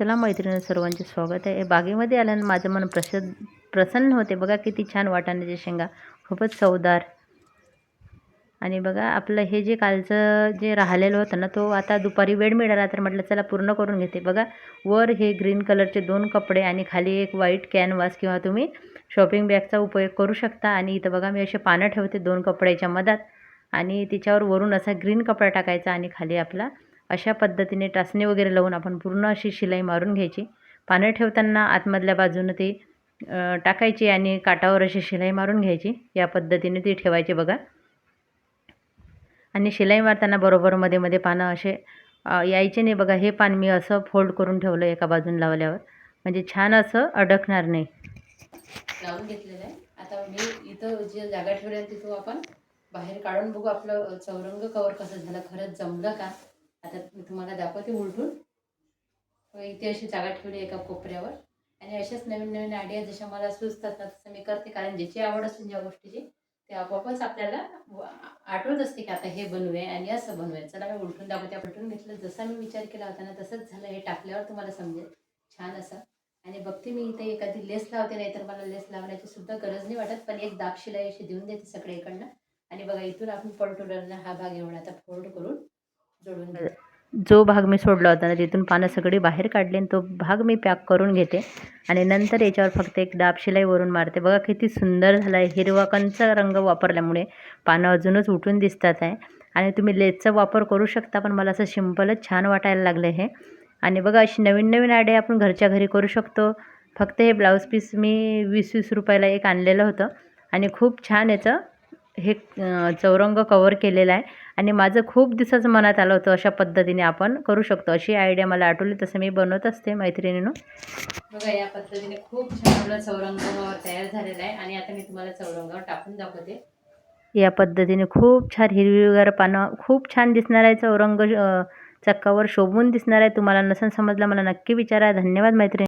चला मैत्रिणी सर्वांचे स्वागत आहे. बागेमध्ये आल्यानं माझं मन प्रसन्न प्रसन्न होते. बघा किती छान वाटाण्याच्या शेंगा. खूपच चवदार. आणि बघा आपलं हे जे कालचं जे राहिलेलं होतं ना तो आता दुपारी वेळ मिळाला तर म्हटलं चला पूर्ण करून घेते. बघा वर हे ग्रीन कलरचे दोन कपडे आणि खाली एक व्हाईट कॅनव्हास किंवा तुम्ही शॉपिंग बॅगचा उपयोग करू शकता. आणि इथं बघा मी असे पानं ठेवते दोन कपड्याच्या मधात. आणि तिच्यावर वरून असा ग्रीन कपडा टाकायचा आणि खाली आपला अशा पद्धतीने टाचणी वगैरे लावून आपण पूर्ण अशी शिलाई मारून घ्यायची. पानं ठेवताना आतमधल्या बाजूनं ती टाकायची आणि काटावर अशी शिलाई मारून घ्यायची. या पद्धतीने ती ठेवायची बघा. आणि शिलाई मारताना बरोबर मध्ये मध्ये पानं असे यायचे नाही बघा. हे पान मी असं फोल्ड करून ठेवलं एका बाजून लावल्यावर. म्हणजे छान असं अडकणार नाही. लावून घेतलेलं आहे. आता मी इथं जे जागा ठेवली आहे तिथं आपण बाहेर काढून बघू आपलं चौरंग कवर कसं झालं खरंच जमलं का? आता मी तुम्हाला दाखवते उलटून. इथे अशी जागा ठेवली एका कोपऱ्यावर. आणि अशाच नवीन नवीन आयडिया जशा मला सुचतात ना तसं मी करते. कारण ज्याची आवड असेल ज्या गोष्टीची ते आपोआपच आपल्याला आठवत असते की आता हे बनवूया आणि असं बनवूया. चला मी उलटून दाखवते. उलटून घेतलं जसा मी विचार केला होता ना तसंच झालं. हे टाकल्यावर तुम्हाला समजेल. छान असं. आणि बघते मी इथे एखादी लेस लावते नाही तर मला लेस लावण्याची सुद्धा गरज नाही वाटत. पण एक दाब शिलाई अशी देऊन देते सगळीकडनं आणि बघा इथून आपण पलटून हा भाग एवढा आता फोल्ड करून जो भाग मी सोडला होता ना तिथून पानं सगळी बाहेर काढली आणि तो भाग मी पॅक करून घेते आणि नंतर याच्यावर फक्त एक दाब शिलाई वरून मारते. बघा किती सुंदर झाला आहे हिरवा कंचा रंग वापरल्यामुळे पानं अजूनच उठून दिसतात आहे. आणि तुम्ही लेसचा वापर करू शकता पण मला असं सिम्पलच छान वाटायला लागलं हे. आणि बघा अशी नवीन नवीन आयडिया आपण घरच्या घरी करू शकतो. फक्त हे ब्लाऊज पीस मी वीस वीस रुपयाला एक आणलेलं होतं आणि खूप छान याचं हे चौरंग कवर केलेलं आहे. आणि माझं खूप दिवसाचं मनात आलं होतं अशा पद्धतीने आपण करू शकतो. अशी आयडिया मला आठवली. तसं मी बनवत असते मैत्रिणीनं. बघा या पद्धतीने खूप छान आपलं चौरंगावर तयार झालेलं आहे. आणि आता मी तुम्हाला चौरंगावर टाकून दाखवते. या पद्धतीने खूप छान हिरवीगार पानं खूप छान दिसणार आहे चौरंग चक्कावर शोभून दिसणार आहे. तुम्हाला नसेल समजलं मला नक्की विचारा. धन्यवाद मैत्रिणी.